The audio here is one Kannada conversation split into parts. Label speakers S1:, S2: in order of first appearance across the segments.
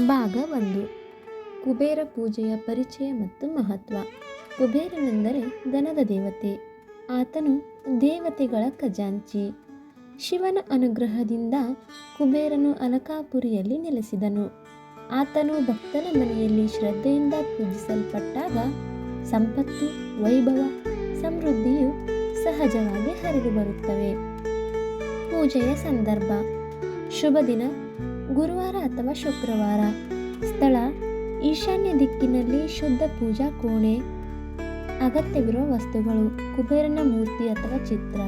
S1: ಭಾಗ ಒಂದು. ಕುಬೇರ ಪೂಜೆಯ ಪರಿಚಯ ಮತ್ತು ಮಹತ್ವ. ಕುಬೇರನೆಂದರೆ ಧನದ ದೇವತೆ. ಆತನು ದೇವತೆಗಳ ಖಜಾಂಚಿ. ಶಿವನ ಅನುಗ್ರಹದಿಂದ ಕುಬೇರನು ಅಲಕಾಪುರಿಯಲ್ಲಿ ನೆಲೆಸಿದನು. ಆತನು ಭಕ್ತನ ಮನೆಯಲ್ಲಿ ಶ್ರದ್ಧೆಯಿಂದ ಪೂಜಿಸಲ್ಪಟ್ಟಾಗ ಸಂಪತ್ತು, ವೈಭವ, ಸಮೃದ್ಧಿಯು ಸಹಜವಾಗಿ ಹರಿದು ಬರುತ್ತವೆ. ಪೂಜೆಯ ಸಂದರ್ಭ. ಶುಭ ದಿನ ಗುರುವಾರ ಅಥವಾ ಶುಕ್ರವಾರ. ಸ್ಥಳ, ಈಶಾನ್ಯ ದಿಕ್ಕಿನಲ್ಲಿ ಶುದ್ಧ ಪೂಜಾ ಕೋಣೆ. ಅಗತ್ಯವಿರುವ ವಸ್ತುಗಳು, ಕುಬೇರನ ಮೂರ್ತಿ ಅಥವಾ ಚಿತ್ರ.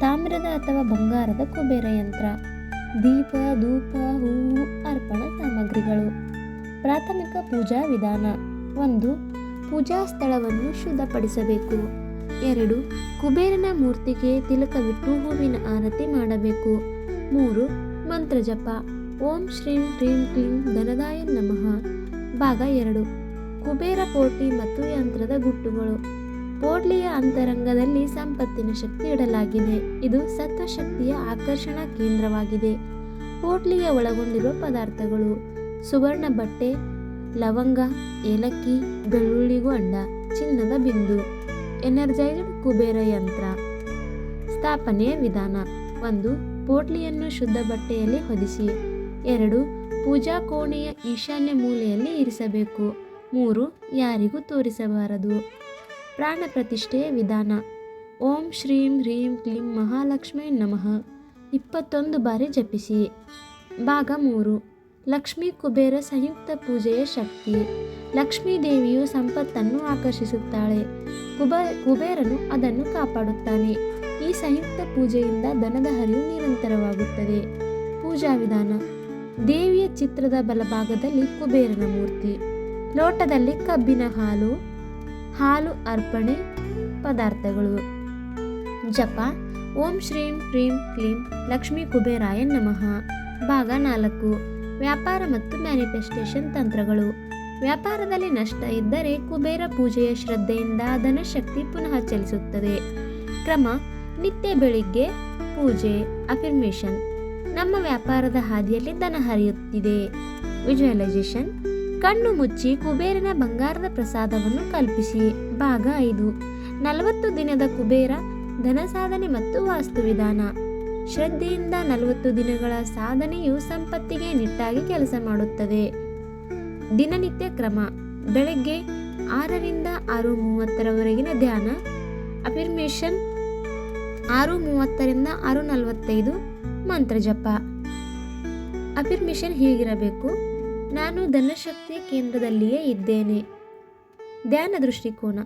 S1: ತಾಮ್ರದ ಅಥವಾ ಬಂಗಾರದ ಕುಬೇರ ಯಂತ್ರ. ದೀಪ, ಧೂಪ, ಹೂವು, ಅರ್ಪಣ ಸಾಮಗ್ರಿಗಳು. ಪ್ರಾಥಮಿಕ ಪೂಜಾ ವಿಧಾನ. ಒಂದು, ಪೂಜಾ ಸ್ಥಳವನ್ನು ಶುದ್ಧಪಡಿಸಬೇಕು. ಎರಡು, ಕುಬೇರನ ಮೂರ್ತಿಗೆ ತಿಲಕವಿಟ್ಟು ಹೂವಿನ ಆರತಿ ಮಾಡಬೇಕು. ಮೂರು ಮಂತ್ರ ಜಪ ಓಂ ಶ್ರೀಂ ಕ್ರೀಂ ಕ್ಲೀಂ ಧನದಾಯ ನಮಃ. ಭಾಗ ಎರಡು. ಕುಬೇರ ಪೋಟ್ಲಿ ಮತ್ತು ಯಂತ್ರದ ಗುಟ್ಟುಗಳು. ಪೋಟ್ಲಿಯ ಅಂತರಂಗದಲ್ಲಿ ಸಂಪತ್ತಿನ ಶಕ್ತಿ ಇಡಲಾಗಿದೆ. ಇದು ಸತ್ವಶಕ್ತಿಯ ಆಕರ್ಷಣಾ ಕೇಂದ್ರವಾಗಿದೆ. ಪೋಟ್ಲಿಯ ಒಳಗೊಂಡಿರುವ ಪದಾರ್ಥಗಳು. ಸುವರ್ಣ ಬಟ್ಟೆ, ಲವಂಗ, ಏಲಕ್ಕಿ ಬೆಳ್ಳುಳ್ಳಿ ಗೊಂಡ ಚಿನ್ನದ ಬಿಂದು. ಎನರ್ಜೈಸ್ಡ್ ಕುಬೇರ ಯಂತ್ರ. ಸ್ಥಾಪನೆಯ ವಿಧಾನ. ಒಂದು, ಪೋಟ್ಲಿಯನ್ನು ಶುದ್ಧ ಬಟ್ಟೆಯಲ್ಲಿ ಹೊದಿಸಿ. ಎರಡು, ಪೂಜಾ ಕೋಣೆಯ ಈಶಾನ್ಯ ಮೂಲೆಯಲ್ಲಿ ಇರಿಸಬೇಕು. ಮೂರು, ಯಾರಿಗೂ ತೋರಿಸಬಾರದು. ಪ್ರಾಣ ಪ್ರತಿಷ್ಠೆಯ ವಿಧಾನ. ಓಂ ಶ್ರೀಂ ಹ್ರೀಂ ಕ್ಲೀಂ ಮಹಾಲಕ್ಷ್ಮೀ ನಮಃ. ಇಪ್ಪತ್ತೊಂದು ಬಾರಿ ಜಪಿಸಿ. ಭಾಗ ಮೂರು, ಲಕ್ಷ್ಮೀ ಕುಬೇರ ಸಂಯುಕ್ತ ಪೂಜೆಯ ಶಕ್ತಿ. ಲಕ್ಷ್ಮೀ ದೇವಿಯು ಸಂಪತ್ತನ್ನು ಆಕರ್ಷಿಸುತ್ತಾಳೆ. ಕುಬ, ಕುಬೇರನು ಅದನ್ನು ಕಾಪಾಡುತ್ತಾನೆ. ಈ ಸಂಯುಕ್ತ ಪೂಜೆಯಿಂದ ದನದ ಹರಿವು ನಿರಂತರವಾಗುತ್ತದೆ. ಪೂಜಾ ವಿಧಾನ. ದೇವಿಯ ಚಿತ್ರದ ಬಲಭಾಗದಲ್ಲಿ ಕುಬೇರನ ಮೂರ್ತಿ, ಲೋಟದಲ್ಲಿ ಕಬ್ಬಿನ ಹಾಲು ಹಾಲು ಅರ್ಪಣೆ ಪದಾರ್ಥಗಳು. ಜಪ, ಓಂ ಶ್ರೀಂ ಕ್ರೀಂ ಕ್ಲೀಂ ಲಕ್ಷ್ಮೀ ಕುಬೇರಾಯ ನಮಃ. ಭಾಗ ನಾಲ್ಕು. ವ್ಯಾಪಾರ ಮತ್ತು ಮ್ಯಾನಿಫೆಸ್ಟೇಷನ್ ತಂತ್ರಗಳು. ವ್ಯಾಪಾರದಲ್ಲಿ ನಷ್ಟ ಇದ್ದರೆ ಕುಬೇರ ಪೂಜೆಯ ಶ್ರದ್ಧೆಯಿಂದ ಧನಶಕ್ತಿ ಪುನಃ ಚಲಿಸುತ್ತದೆ. ಕ್ರಮ, ನಿತ್ಯ ಬೆಳಿಗ್ಗೆ ಪೂಜೆ ಅಫಿರ್ಮೇಷನ್ ನಮ್ಮ ವ್ಯಾಪಾರದ ಹಾದಿಯಲ್ಲಿ ದನ ಹರಿಯುತ್ತಿದೆ. ವಿಜುವಲೈಸೇಷನ್, ಕಣ್ಣು ಮುಚ್ಚಿ ಕುಬೇರನ ಬಂಗಾರದ ಪ್ರಸಾದವನ್ನು ಕಲ್ಪಿಸಿ. ಭಾಗ ಐದು, ನಲವತ್ತು ದಿನದ ಕುಬೇರ, ಧನ ಸಾಧನೆ ಮತ್ತು ವಾಸ್ತುವಿಧಾನ ಶ್ರದ್ಧೆಯಿಂದ ನಲವತ್ತು ದಿನಗಳ ಸಾಧನೆಯು ಸಂಪತ್ತಿಗೆ ನಿಟ್ಟಾಗಿ ಕೆಲಸ ಮಾಡುತ್ತದೆ. ದಿನನಿತ್ಯ ಕ್ರಮ, ಬೆಳಗ್ಗೆ ಆರರಿಂದ ಆರು ಮೂವತ್ತರವರೆಗಿನ ಧ್ಯಾನ. ಅಫಿರ್ಮೇಷನ್ ಆರು ಮೂವತ್ತರಿಂದ ಆರು ನಲವತ್ತೈದು ಮಂತ್ರ ಜಪ. ಅಫಿರ್ಮಿಷನ್ ಹೀಗಿರಬೇಕು. ನಾನು ಧನಶಕ್ತಿ ಕೇಂದ್ರದಲ್ಲಿಯೇ ಇದ್ದೇನೆ. ಧ್ಯಾನ ದೃಷ್ಟಿಕೋನ.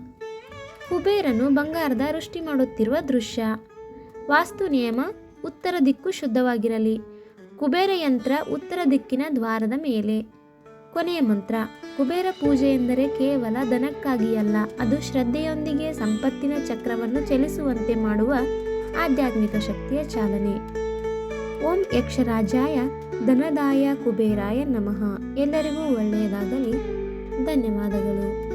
S1: ಕುಬೇರನು ಬಂಗಾರದ ವೃಷ್ಟಿ ಮಾಡುತ್ತಿರುವ ದೃಶ್ಯ. ವಾಸ್ತು ನಿಯಮ, ಉತ್ತರ ದಿಕ್ಕು ಶುದ್ಧವಾಗಿರಲಿ. ಕುಬೇರ ಯಂತ್ರ ಉತ್ತರ ದಿಕ್ಕಿನ ದ್ವಾರದ ಮೇಲೆ. ಕೊನೆಯ ಮಂತ್ರ, ಕುಬೇರ ಪೂಜೆ ಎಂದರೆ ಕೇವಲ ಧನಕ್ಕಾಗಿಯಲ್ಲ, ಅದು ಶ್ರದ್ಧೆಯೊಂದಿಗೆ ಸಂಪತ್ತಿನ ಚಕ್ರವನ್ನು ಚಲಿಸುವಂತೆ ಮಾಡುವ ಆಧ್ಯಾತ್ಮಿಕ ಶಕ್ತಿಯ ಚಾಲನೆ. ಓಂ ಯಕ್ಷರಾಜಾಯ ಧನದಾಯ ಕುಬೇರಾಯ ನಮಃ. ಎಲ್ಲರಿಗೂ ಒಳ್ಳೆಯದಾಗಲಿ. ಧನ್ಯವಾದಗಳು.